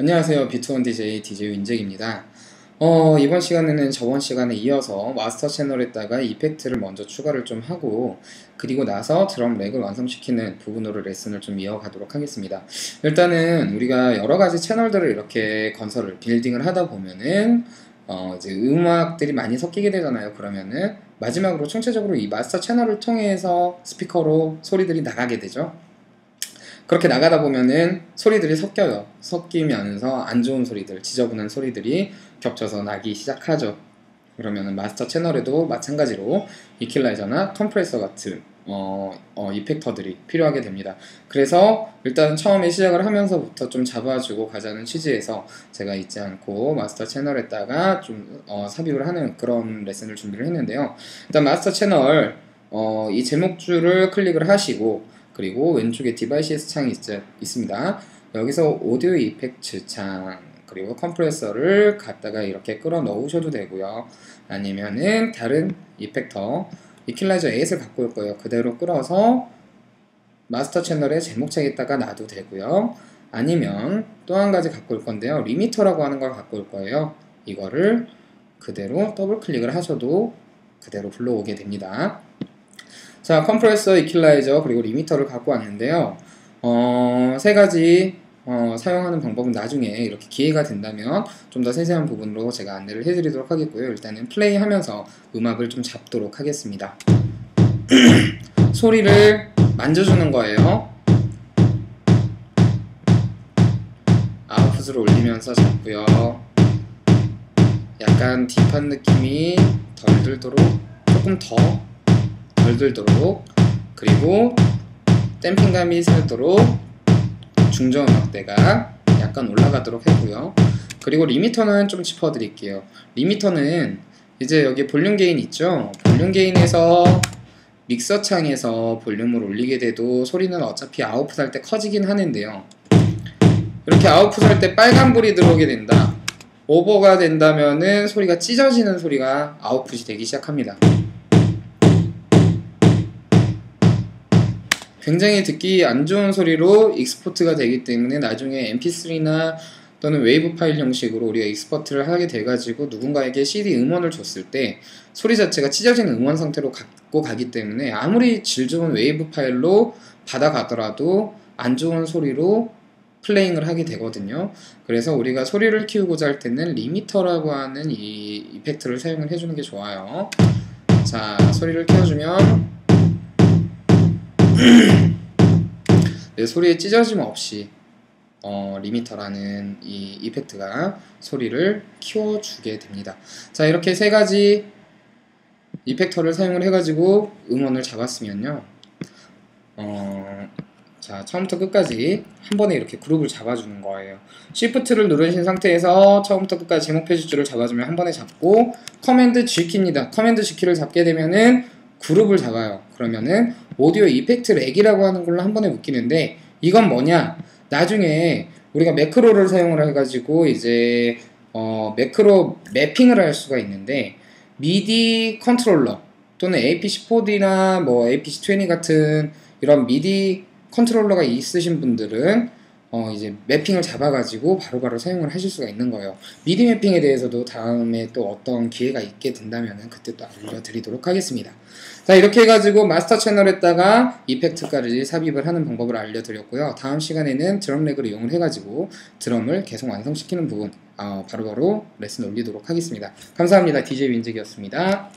안녕하세요. 비투원 DJ DJ 윤잭입니다. 어, 이번 시간에는 저번 시간에 이어서 마스터 채널에다가 이펙트를 먼저 추가를 좀 하고 그리고 나서 드럼 렉을 완성시키는 부분으로 레슨을 좀 이어가도록 하겠습니다. 일단은 우리가 여러 가지 채널들을 이렇게 건설을 빌딩을 하다 보면은 어, 이제 음악들이 많이 섞이게 되잖아요. 그러면은 마지막으로 총체적으로 이 마스터 채널을 통해서 스피커로 소리들이 나가게 되죠. 그렇게 나가다 보면은 소리들이 섞여요. 섞이면서 안 좋은 소리들, 지저분한 소리들이 겹쳐서 나기 시작하죠. 그러면은 마스터 채널에도 마찬가지로 이퀄라이저나 컴프레서 같은 어, 어, 이펙터들이 필요하게 됩니다. 그래서 일단 처음에 시작을 하면서부터 좀 잡아주고 가자는 취지에서 제가 잊지 않고 마스터 채널에다가 좀 어, 삽입을 하는 그런 레슨을 준비를 했는데요. 일단 마스터 채널 어, 이 제목줄을 클릭을 하시고 그리고 왼쪽에 디바이시스 창이 있, 있습니다. 여기서 오디오 이펙트 창 그리고 컴프레서를 갖다가 이렇게 끌어 넣으셔도 되고요. 아니면은 다른 이펙터 이퀄라이저 8을 갖고 올 거예요. 그대로 끌어서 마스터 채널의 제목창에다가 놔도 되고요. 아니면 또 한 가지 갖고 올 건데요. 리미터라고 하는 걸 갖고 올 거예요. 이거를 그대로 더블 클릭을 하셔도 그대로 불러오게 됩니다. 자, 컴프레서, 이퀄라이저, 그리고 리미터를 갖고 왔는데요. 어, 세 가지 어, 사용하는 방법은 나중에 이렇게 기회가 된다면 좀 더 세세한 부분으로 제가 안내를 해드리도록 하겠고요. 일단은 플레이 하면서 음악을 좀 잡도록 하겠습니다. 소리를 만져주는 거예요. 아웃풋을 올리면서 잡고요. 약간 딥한 느낌이 덜 들도록 조금 더 덜 들도록 그리고 댐핑감이 살도록 중저음 악대가 약간 올라가도록 했고요. 그리고 리미터는 좀 짚어드릴게요. 리미터는 이제 여기 볼륨 게인 있죠? 볼륨 게인에서 믹서 창에서 볼륨을 올리게 돼도 소리는 어차피 아웃풋 할 때 커지긴 하는데요. 이렇게 아웃풋 할 때 빨간불이 들어오게 된다. 오버가 된다면은 소리가 찢어지는 소리가 아웃풋이 되기 시작합니다. 굉장히 듣기 안 좋은 소리로 익스포트가 되기 때문에 나중에 mp3나 또는 웨이브 파일 형식으로 우리가 익스포트를 하게 돼가지고 누군가에게 CD 음원을 줬을 때 소리 자체가 찢어지는 음원 상태로 갖고 가기 때문에 아무리 질 좋은 웨이브 파일로 받아가더라도 안 좋은 소리로 플레잉을 하게 되거든요. 그래서 우리가 소리를 키우고자 할 때는 리미터라고 하는 이 이펙트를 사용을 해주는 게 좋아요. 자, 소리를 키워주면 네, 소리에 찢어짐 없이 어, 리미터라는 이 이펙트가 소리를 키워주게 됩니다. 자 이렇게 세 가지 이펙터를 사용을 해가지고 음원을 잡았으면요. 어, 자 처음부터 끝까지 한 번에 이렇게 그룹을 잡아주는 거예요. Shift를 누르신 상태에서 처음부터 끝까지 제목 표시줄을 잡아주면 한 번에 잡고 커맨드 G키입니다. 커맨드 G키를 잡게 되면은 그룹을 잡아요. 그러면은 오디오 이펙트 렉이라고 하는 걸로 한 번에 묶이는데 이건 뭐냐? 나중에 우리가 매크로를 사용을 해가지고 이제 어, 매크로 매핑을 할 수가 있는데 미디 컨트롤러 또는 APC4D나 뭐 APC20 같은 이런 미디 컨트롤러가 있으신 분들은 어 이제 매핑을 잡아가지고 바로바로 바로 사용을 하실 수가 있는 거예요. 미디 매핑에 대해서도 다음에 또 어떤 기회가 있게 된다면 그때 또 알려드리도록 하겠습니다. 자 이렇게 해가지고 마스터 채널에다가 이펙트까지 삽입을 하는 방법을 알려드렸고요. 다음 시간에는 드럼 렉을 이용을 해가지고 드럼을 계속 완성시키는 부분 어, 바로바로 바로 레슨 올리도록 하겠습니다. 감사합니다. DJ 윈직이었습니다.